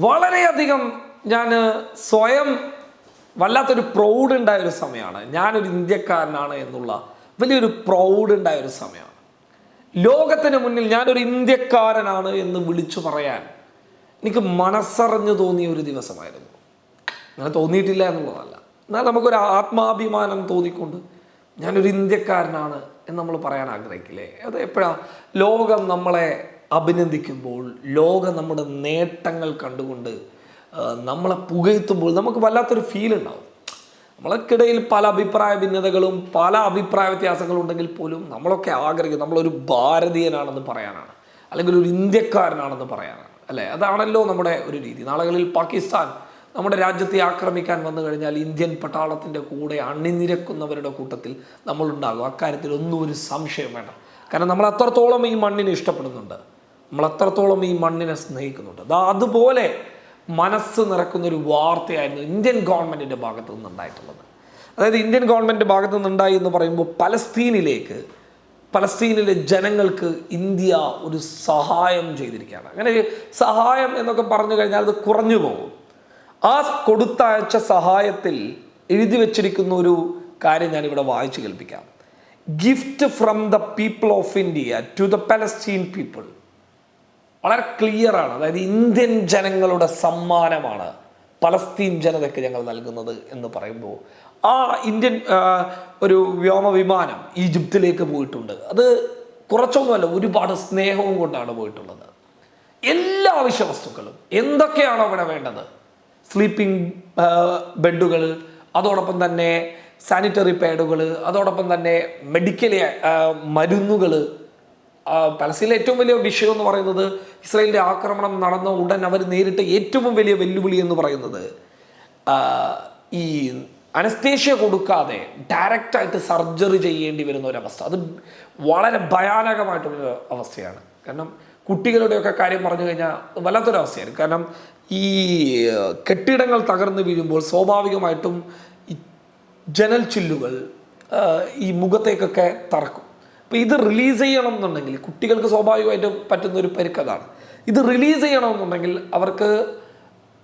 വളരെയധികം ഞാൻ സ്വയം വല്ലാത്തൊരു പ്രൗഡ് ഉണ്ടായ ഒരു സമയമാണ്. ഞാനൊരു ഇന്ത്യക്കാരനാണ് എന്നുള്ള വലിയൊരു പ്രൗഡ് ഉണ്ടായ ഒരു സമയമാണ്. ലോകത്തിന് മുന്നിൽ ഞാനൊരു ഇന്ത്യക്കാരനാണ് എന്ന് വിളിച്ചു പറയാൻ എനിക്ക് മനസ്സറിഞ്ഞു തോന്നിയ ഒരു ദിവസമായിരുന്നു. അങ്ങനെ തോന്നിയിട്ടില്ല എന്നുള്ളതല്ല. എന്നാൽ നമുക്കൊരു ആത്മാഭിമാനം തോന്നിക്കൊണ്ട് ഞാനൊരു ഇന്ത്യക്കാരനാണ് എന്ന് നമ്മൾ പറയാൻ ആഗ്രഹിക്കില്ലേ? അത് എപ്പോഴാണ് ലോകം നമ്മളെ അഭിനന്ദിക്കുമ്പോൾ ലോകം നമ്മുടെ നേട്ടങ്ങൾ കണ്ടുകൊണ്ട് നമ്മളെ പുകയത്തുമ്പോൾ നമുക്ക് വല്ലാത്തൊരു ഫീൽ ഉണ്ടാവും. നമ്മൾക്കിടയിൽ പല അഭിപ്രായ ഭിന്നതകളും പല അഭിപ്രായ വ്യത്യാസങ്ങളും ഉണ്ടെങ്കിൽ പോലും നമ്മളൊക്കെ ആഗ്രഹിക്കും നമ്മളൊരു ഭാരതീയനാണെന്ന് പറയാനാണ്. അല്ലെങ്കിൽ ഒരു ഇന്ത്യക്കാരനാണെന്ന് പറയാനാണ്. അല്ലേ? അതാണല്ലോ നമ്മുടെ ഒരു രീതി. നാളുകളിൽ പാകിസ്ഥാൻ നമ്മുടെ രാജ്യത്തെ ആക്രമിക്കാൻ വന്നു കഴിഞ്ഞാൽ ഇന്ത്യൻ പട്ടാളത്തിന്റെ കൂടെ അണിനിരക്കുന്നവരുടെ കൂട്ടത്തിൽ നമ്മളുണ്ടാകും. അക്കാര്യത്തിൽ ഒന്നും ഒരു സംശയം വേണ്ട. കാരണം നമ്മൾ അത്രത്തോളം ഈ മണ്ണിനെ ഇഷ്ടപ്പെടുന്നുണ്ട്. നമ്മൾ അത്രത്തോളം ഈ മണ്ണിനെ സ്നേഹിക്കുന്നുണ്ട്. അതാ അതുപോലെ മനസ്സ് നിറക്കുന്ന ഒരു വാർത്തയായിരുന്നു ഇന്ത്യൻ ഗവൺമെന്റിന്റെ ഭാഗത്തു നിന്നുണ്ടായിട്ടുള്ളത്. അതായത് ഇന്ത്യൻ ഗവൺമെന്റ് ഭാഗത്തു നിന്നുണ്ടായി എന്ന് പറയുമ്പോൾ പലസ്തീനിലേക്ക് പലസ്തീനിലെ ജനങ്ങൾക്ക് ഇന്ത്യ ഒരു സഹായം ചെയ്തിരിക്കുകയാണ്. അങ്ങനെ സഹായം എന്നൊക്കെ പറഞ്ഞു കഴിഞ്ഞാൽ അത് കുറഞ്ഞു പോകും. ആ കൊടുത്തയച്ച സഹായത്തിൽ എഴുതി വച്ചിരിക്കുന്ന ഒരു കാര്യം ഞാനിവിടെ വായിച്ചു കേൾപ്പിക്കാം. Gift from the people of India to the Palestine people വളരെ ക്ലിയർ ആണ് അതായത് ഇന്ത്യൻ ജനങ്ങളുടെ സമ്മാനമാണ് പലസ്തീൻ ജനതയ്ക്ക് ഞങ്ങൾ നൽകുന്നത് എന്ന് പറയുമ്പോൾ. ആ ഇന്ത്യൻ ഒരു വ്യോമ വിമാനം ഈജിപ്തിലേക്ക് പോയിട്ടുണ്ട്. അത് കുറച്ചൊന്നുമല്ല ഒരുപാട് സ്നേഹവും കൊണ്ടാണ് പോയിട്ടുള്ളത്. എല്ലാ അവശ്യ വസ്തുക്കളും എന്തൊക്കെയാണോ അവിടെ വേണ്ടത്? സ്ലീപ്പിംഗ് ബെഡുകൾ അതോടൊപ്പം തന്നെ സാനിറ്ററി പാഡുകൾ അതോടൊപ്പം തന്നെ മെഡിക്കൽ മരുന്നുകൾ പലസ്തീനിലെ ഏറ്റവും വലിയ വിഷയം എന്ന് പറയുന്നത് ഇസ്രായേലിന്റെ ആക്രമണം നടന്ന ഉടൻ അവർ നേരിട്ട ഏറ്റവും വലിയ വെല്ലുവിളി എന്ന് പറയുന്നത് ഈ അനസ്തേഷ്യ കൊടുക്കാതെ ഡയറക്റ്റായിട്ട് സർജറി ചെയ്യേണ്ടി വരുന്ന ഒരു അവസ്ഥ അത് വളരെ ഭയാനകമായിട്ടുള്ള അവസ്ഥയാണ്. കാരണം കുട്ടികളുടെയൊക്കെ കാര്യം പറഞ്ഞു കഴിഞ്ഞാൽ വല്ലാത്തൊരവസ്ഥയായിരുന്നു കാരണം ഈ കെട്ടിടങ്ങൾ തകർന്നു വീഴുമ്പോൾ സ്വാഭാവികമായിട്ടും ഈ ജനൽ ചില്ലുകൾ ഈ മുഖത്തേക്കൊക്കെ തറക്കും. അപ്പോൾ ഇത് റിലീസ് ചെയ്യണം എന്നുണ്ടെങ്കിൽ കുട്ടികൾക്ക് സ്വാഭാവികമായിട്ട് പറ്റുന്ന ഒരു പരുക്കതാണ് ഇത് റിലീസ് ചെയ്യണമെന്നുണ്ടെങ്കിൽ അവർക്ക്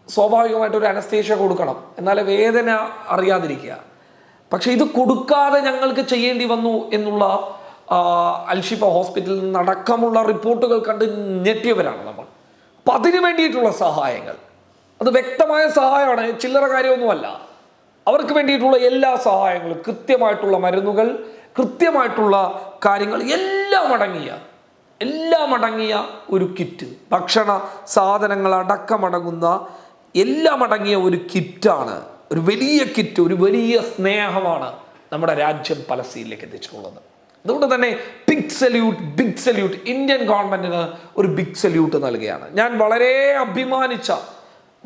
സ്വാഭാവികമായിട്ട് ഒരു അനസ്തേഷ്യ കൊടുക്കണം. എന്നാലേ വേദന അറിയാതിരിക്കുക. പക്ഷേ ഇത് കൊടുക്കാതെ ഞങ്ങൾക്ക് ചെയ്യേണ്ടി വന്നു എന്നുള്ള അൽഷിഫ ഹോസ്പിറ്റലിൽ നടക്കമുള്ള റിപ്പോർട്ടുകൾ കണ്ട് ഞെട്ടിയവരാണ് നമ്മൾ. അപ്പം അതിനു വേണ്ടിയിട്ടുള്ള സഹായങ്ങൾ. അത് വ്യക്തമായ സഹായമാണ്. ചില്ലറ കാര്യമൊന്നുമല്ല. അവർക്ക് വേണ്ടിയിട്ടുള്ള എല്ലാ സഹായങ്ങളും കൃത്യമായിട്ടുള്ള മരുന്നുകൾ കൃത്യമായിട്ടുള്ള കാര്യങ്ങൾ എല്ലാം അടങ്ങിയ എല്ലാം അടങ്ങിയ ഒരു കിറ്റ്. ഭക്ഷണ സാധനങ്ങൾ അടക്കമടങ്ങുന്ന എല്ലാം അടങ്ങിയ ഒരു കിറ്റാണ്. ഒരു വലിയ കിറ്റ് ഒരു വലിയ സ്നേഹമാണ് നമ്മുടെ രാജ്യം പലസ്തീനിലേക്ക് എത്തിച്ചിട്ടുള്ളത്. അതുകൊണ്ട് തന്നെ big salute big salute Indian ഗവൺമെന്റിന് ഒരു ബിഗ് സല്യൂട്ട് നൽകുകയാണ്. ഞാൻ വളരെ അഭിമാനിച്ച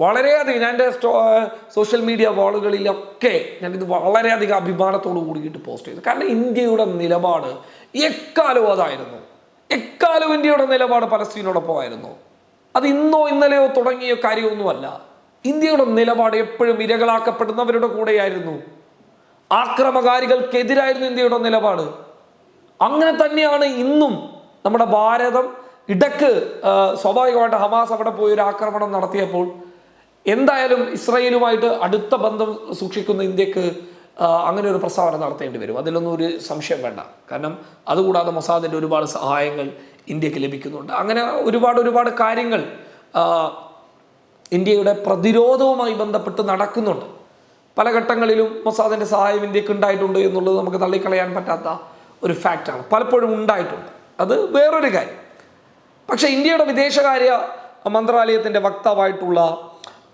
വളരെയധികം ഞാൻ എന്റെ സോഷ്യൽ മീഡിയ വാളുകളിലൊക്കെ ഞാനിത് വളരെയധികം അഭിമാനത്തോട് കൂടിയിട്ട് പോസ്റ്റ് ചെയ്തു. കാരണം ഇന്ത്യയുടെ നിലപാട് എക്കാലവും അതായിരുന്നു. എക്കാലവും ഇന്ത്യയുടെ നിലപാട് പലസ്തീനോടൊപ്പമായിരുന്നു. അത് ഇന്നോ ഇന്നലെയോ തുടങ്ങിയ കാര്യമൊന്നുമല്ല. ഇന്ത്യയുടെ നിലപാട് എപ്പോഴും ഇരകളാക്കപ്പെടുന്നവരുടെ കൂടെയായിരുന്നു. ആക്രമകാരികൾക്കെതിരായിരുന്നു ഇന്ത്യയുടെ നിലപാട്. അങ്ങനെ തന്നെയാണ് ഇന്നും നമ്മുടെ ഭാരതം ഇടയ്ക്ക് സ്വാഭാവികമായിട്ട് ഹമാസ് അവിടെ പോയി ഒരു ആക്രമണം നടത്തിയപ്പോൾ എന്തായാലും ഇസ്രയേലുമായിട്ട് അടുത്ത ബന്ധം സൂക്ഷിക്കുന്ന ഇന്ത്യയ്ക്ക് അങ്ങനെ ഒരു പ്രസ്താവന നടത്തേണ്ടി വരും. അതിലൊന്നും ഒരു സംശയം വേണ്ട. കാരണം അതുകൂടാതെ മൊസാദിന്റെ ഒരുപാട് സഹായങ്ങൾ ഇന്ത്യയ്ക്ക് ലഭിക്കുന്നുണ്ട്. അങ്ങനെ ഒരുപാട് ഒരുപാട് കാര്യങ്ങൾ ഇന്ത്യയുടെ പ്രതിരോധവുമായി ബന്ധപ്പെട്ട് നടക്കുന്നുണ്ട്. പല ഘട്ടങ്ങളിലും മൊസാദിന്റെ സഹായം ഇന്ത്യയ്ക്ക് ഉണ്ടായിട്ടുണ്ട് എന്നുള്ളത് നമുക്ക് തള്ളിക്കളയാൻ പറ്റാത്ത ഒരു ഫാക്റ്റാണ്. പലപ്പോഴും ഉണ്ടായിട്ടുണ്ട്. അത് വേറൊരു കാര്യം. പക്ഷേ ഇന്ത്യയുടെ വിദേശകാര്യ മന്ത്രാലയത്തിന്റെ വക്താവായിട്ടുള്ള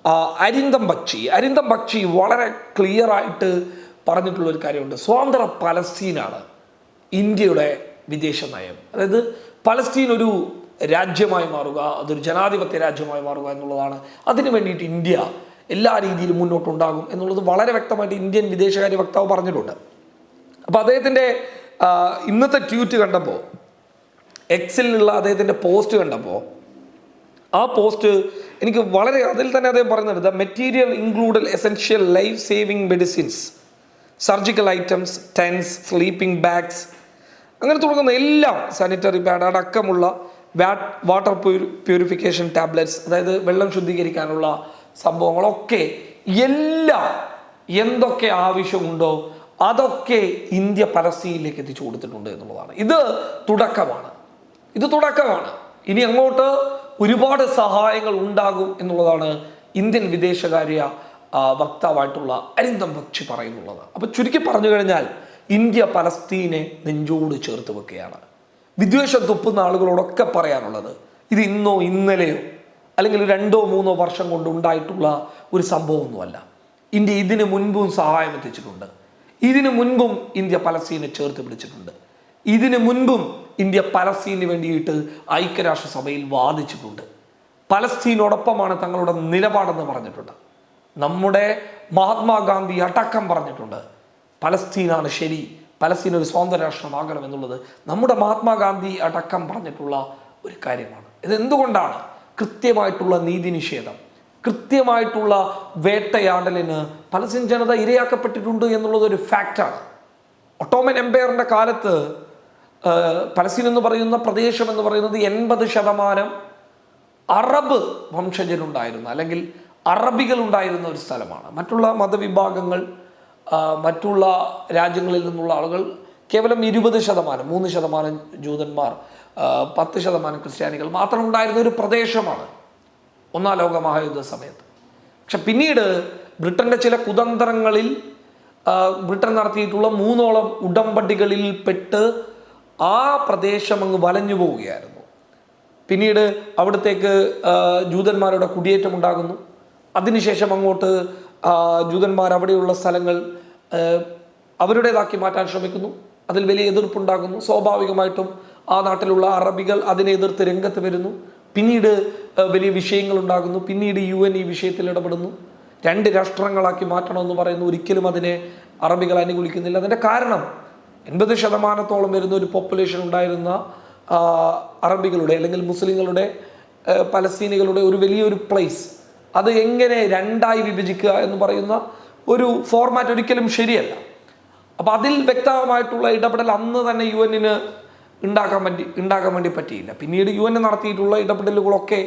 അരിന്തം ബക്ഷി അരിന്തം ബക്ഷി വളരെ ക്ലിയർ ആയിട്ട് പറഞ്ഞിട്ടുള്ള ഒരു കാര്യമുണ്ട്. സ്വതന്ത്ര പലസ്തീനാണ് ഇന്ത്യയുടെ വിദേശ നയം. അതായത് പലസ്തീൻ ഒരു രാജ്യമായി മാറുക അതൊരു ജനാധിപത്യ രാജ്യമായി മാറുക എന്നുള്ളതാണ്. അതിനു വേണ്ടിയിട്ട് ഇന്ത്യ എല്ലാ രീതിയിലും മുന്നോട്ടുണ്ടാകും എന്നുള്ളത് വളരെ വ്യക്തമായിട്ട് ഇന്ത്യൻ വിദേശകാര്യ വക്താവ് പറഞ്ഞിട്ടുണ്ട്. അപ്പോൾ അദ്ദേഹത്തിന്റെ ഇന്നത്തെ ട്വീറ്റ് കണ്ടപ്പോൾ എക്സിലുള്ള അദ്ദേഹത്തിന്റെ പോസ്റ്റ് കണ്ടപ്പോൾ ആ പോസ്റ്റ് എനിക്ക് വളരെ അതിൽ തന്നെ അദ്ദേഹം പറയുന്നുണ്ട് the material include essential life saving medicines surgical items tents sleeping bags അങ്ങനെ തുടങ്ങുന്ന എല്ലാം സാനിറ്ററി പാഡ് അടക്കമുള്ള വാട്ടർ പ്യൂരിഫിക്കേഷൻ ടാബ്ലറ്റ്സ് അതായത് വെള്ളം ശുദ്ധീകരിക്കാനുള്ള സംഭവങ്ങളൊക്കെ എല്ലാം എന്തൊക്കെ ആവശ്യമുണ്ടോ അതൊക്കെ ഇന്ത്യ പരസ്യയിലേക്ക് എത്തിച്ചു കൊടുത്തിട്ടുണ്ട് എന്നുള്ളതാണ്. ഇത് തുടക്കമാണ്. ഇത് തുടക്കമാണ്. ഇനി അങ്ങോട്ട് ഒരുപാട് സഹായങ്ങൾ ഉണ്ടാകും എന്നുള്ളതാണ് ഇന്ത്യൻ വിദേശകാര്യ വക്താവായിട്ടുള്ള അരിന്തം ബക്ഷി പറയുന്നുള്ളത്. അപ്പൊ ചുരുക്കി പറഞ്ഞു കഴിഞ്ഞാൽ ഇന്ത്യ പലസ്തീനെ നെഞ്ചോട് ചേർത്ത് വെക്കുകയാണ്. വിദ്വേഷം തുപ്പുന്ന ആളുകളോടൊക്കെ പറയാനുള്ളത് ഇത് ഇന്നോ ഇന്നലെയോ അല്ലെങ്കിൽ രണ്ടോ മൂന്നോ വർഷം കൊണ്ട് ഉണ്ടായിട്ടുള്ള ഒരു സംഭവമൊന്നുമല്ല. ഇന്ത്യ ഇതിനു മുൻപും സഹായം എത്തിച്ചിട്ടുണ്ട്. ഇതിനു മുൻപും ഇന്ത്യ പലസ്തീനെ ചേർത്ത് പിടിച്ചിട്ടുണ്ട്. ഇതിനു മുൻപും ഇന്ത്യ പലസ്തീന് വേണ്ടിയിട്ട് ഐക്യരാഷ്ട്രസഭയിൽ വാദിച്ചിട്ടുണ്ട്. പലസ്തീനോടൊപ്പമാണ് തങ്ങളുടെ നിലപാടെന്ന് പറഞ്ഞിട്ടുണ്ട്. നമ്മുടെ മഹാത്മാഗാന്ധി അടക്കം പറഞ്ഞിട്ടുണ്ട്. പലസ്തീനാണ് ശരി പലസ്തീൻ ഒരു സ്വതന്ത്ര രാഷ്ട്രമാകണം എന്നുള്ളത് നമ്മുടെ മഹാത്മാഗാന്ധി അടക്കം പറഞ്ഞിട്ടുള്ള ഒരു കാര്യമാണ്. ഇതെന്തുകൊണ്ടാണ്? കൃത്യമായിട്ടുള്ള നീതി നിഷേധം കൃത്യമായിട്ടുള്ള വേട്ടയാടലിന് പലസ്തീൻ ജനത ഇരയാക്കപ്പെട്ടിട്ടുണ്ട് എന്നുള്ളത് ഒരു ഫാക്റ്റാണ് ഒട്ടോമൻ എംപയറിന്റെ കാലത്ത് പലസ്തീൻ എന്ന് പറയുന്ന പ്രദേശം എന്ന് പറയുന്നത് എൺപത് ശതമാനം അറബ് വംശജരുണ്ടായിരുന്ന അല്ലെങ്കിൽ അറബികൾ ഉണ്ടായിരുന്ന ഒരു സ്ഥലമാണ്. മറ്റുള്ള മതവിഭാഗങ്ങൾ മറ്റുള്ള രാജ്യങ്ങളിൽ നിന്നുള്ള ആളുകൾ കേവലം ഇരുപത് ശതമാനം മൂന്ന് ശതമാനം ജൂതന്മാർ പത്ത് ശതമാനം ക്രിസ്ത്യാനികൾ മാത്രം ഉണ്ടായിരുന്ന ഒരു പ്രദേശമാണ് ഒന്നാം ലോക മഹായുദ്ധ സമയത്ത്. പക്ഷെ പിന്നീട് ബ്രിട്ടന്റെ ചില കുതന്ത്രങ്ങളിൽ ബ്രിട്ടൻ നടത്തിയിട്ടുള്ള മൂന്നോളം ഉടമ്പടികളിൽ പെട്ട് ആ പ്രദേശം അങ്ങ് വലഞ്ഞു പോവുകയായിരുന്നു. പിന്നീട് അവിടത്തേക്ക് ജൂതന്മാരുടെ കുടിയേറ്റം ഉണ്ടാകുന്നു. അതിനുശേഷം അങ്ങോട്ട് ജൂതന്മാർ അവിടെയുള്ള സ്ഥലങ്ങൾ അവരുടേതാക്കി മാറ്റാൻ ശ്രമിക്കുന്നു. അതിൽ വലിയ എതിർപ്പുണ്ടാകുന്നു. സ്വാഭാവികമായിട്ടും ആ നാട്ടിലുള്ള അറബികൾ അതിനെ എതിർത്ത് രംഗത്ത് വരുന്നു. പിന്നീട് വലിയ വിഷയങ്ങൾ ഉണ്ടാകുന്നു പിന്നീട് യു എൻ ഈ വിഷയത്തിൽ ഇടപെടുന്നു. രണ്ട് രാഷ്ട്രങ്ങളാക്കി മാറ്റണമെന്ന് പറയുന്നു. ഒരിക്കലും അതിനെ അറബികൾ അനുകൂലിക്കുന്നില്ല. അതിന്റെ കാരണം എൺപത് ശതമാനത്തോളം വരുന്ന ഒരു പോപ്പുലേഷൻ ഉണ്ടായിരുന്ന അറബികളുടെ അല്ലെങ്കിൽ മുസ്ലിങ്ങളുടെ പലസ്തീനികളുടെ ഒരു വലിയൊരു പ്ലേസ് അത് എങ്ങനെ രണ്ടായി വിഭജിക്കുക എന്ന് പറയുന്ന ഒരു ഫോർമാറ്റ് ഒരിക്കലും ശരിയല്ല. അപ്പോൾ അതിൽ വ്യക്തമായിട്ടുള്ള ഇടപെടൽ അന്ന് തന്നെ യു എന്നിന് ഉണ്ടാക്കാൻ പറ്റി ഉണ്ടാക്കാൻ വേണ്ടി പറ്റിയില്ല. പിന്നീട് യു എൻ നടത്തിയിട്ടുള്ള ഇടപെടലുകളൊക്കെ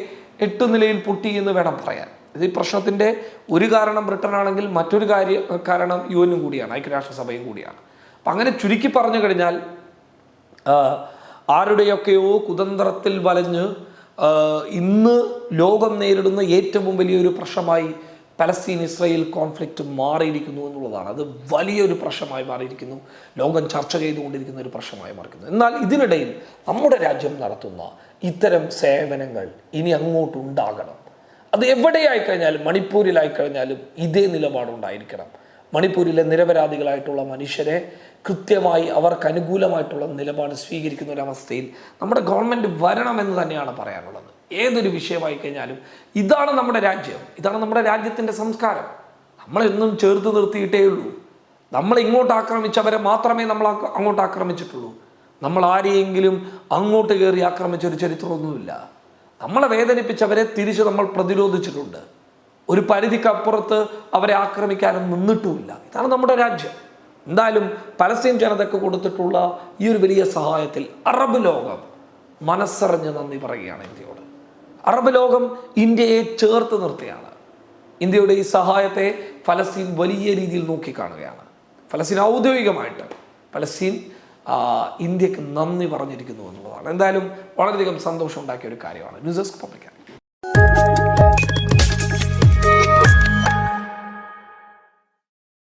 എട്ട് നിലയിൽ പൊട്ടി എന്ന് വേണം പറയാൻ. ഇത് ഈ പ്രശ്നത്തിന്റെ ഒരു കാരണം ബ്രിട്ടനാണെങ്കിൽ മറ്റൊരു കാര്യം കാരണം യു എനും കൂടിയാണ് ഐക്യരാഷ്ട്രസഭയും കൂടിയാണ്. അപ്പം അങ്ങനെ ചുരുക്കി പറഞ്ഞു കഴിഞ്ഞാൽ ആരുടെയൊക്കെയോ കുതന്ത്രത്തിൽ വലഞ്ഞ് ഇന്ന് ലോകം നേരിടുന്ന ഏറ്റവും വലിയൊരു പ്രശ്നമായി പലസ്തീൻ ഇസ്രയേൽ കോൺഫ്ലിക്റ്റ് മാറിയിരിക്കുന്നു എന്നുള്ളതാണ്. അത് വലിയൊരു പ്രശ്നമായി മാറിയിരിക്കുന്നു. ലോകം ചർച്ച ചെയ്തുകൊണ്ടിരിക്കുന്ന ഒരു പ്രശ്നമായി മാറിയിരിക്കുന്നു. എന്നാൽ ഇതിനിടയിൽ നമ്മുടെ രാജ്യം നടത്തുന്ന ഇത്തരം സേവനങ്ങൾ ഇനി അങ്ങോട്ട് ഉണ്ടാകണം അത് എവിടെയായി കഴിഞ്ഞാലും മണിപ്പൂരിലായി കഴിഞ്ഞാലും ഇതേ നിലപാടുണ്ടായിരിക്കണം. മണിപ്പൂരിലെ നിരപരാധികളായിട്ടുള്ള മനുഷ്യരെ കൃത്യമായി അവർക്ക് അനുകൂലമായിട്ടുള്ള നിലപാട് സ്വീകരിക്കുന്ന ഒരവസ്ഥയിൽ നമ്മുടെ ഗവൺമെന്റ് വരണമെന്ന് തന്നെയാണ് പറയാനുള്ളത്. ഏതൊരു വിഷയമായി കഴിഞ്ഞാലും ഇതാണ് നമ്മുടെ രാജ്യം ഇതാണ് നമ്മുടെ രാജ്യത്തിന്റെ സംസ്കാരം. നമ്മളെന്നും ചേർത്ത് നിർത്തിയിട്ടേ ഉള്ളൂ. നമ്മൾ ഇങ്ങോട്ട് ആക്രമിച്ചവരെ മാത്രമേ നമ്മൾ അങ്ങോട്ട് ആക്രമിച്ചിട്ടുള്ളൂ. നമ്മൾ ആരെയെങ്കിലും അങ്ങോട്ട് കയറി ആക്രമിച്ച ഒരു ചരിത്രമൊന്നുമില്ല. നമ്മളെ വേദനിപ്പിച്ചവരെ തിരിച്ച് നമ്മൾ പ്രതിരോധിച്ചിട്ടുണ്ട്. ഒരു പരിധിക്കപ്പുറത്ത് അവരെ ആക്രമിക്കാനും നിന്നിട്ടുമില്ല. ഇതാണ് നമ്മുടെ രാജ്യം. എന്തായാലും പലസ്തീൻ ജനതയ്ക്ക് കൊടുത്തിട്ടുള്ള ഈ ഒരു വലിയ സഹായത്തിൽ അറബ് ലോകം മനസ്സറിഞ്ഞ് നന്ദി പറയുകയാണ് ഇന്ത്യയോട്. അറബ് ലോകം ഇന്ത്യയെ ചേർത്ത് നിർത്തുകയാണ് ഇന്ത്യയുടെ ഈ സഹായത്തെ ഫലസ്തീൻ വലിയ രീതിയിൽ നോക്കിക്കാണുകയാണ്. ഫലസ്തീൻ ഔദ്യോഗികമായിട്ട് ഫലസ്തീൻ ഇന്ത്യയ്ക്ക് നന്ദി പറഞ്ഞിരിക്കുന്നു എന്നുള്ളതാണ്. എന്തായാലും വളരെയധികം സന്തോഷം ഉണ്ടാക്കിയ ഒരു കാര്യമാണ്. News desk public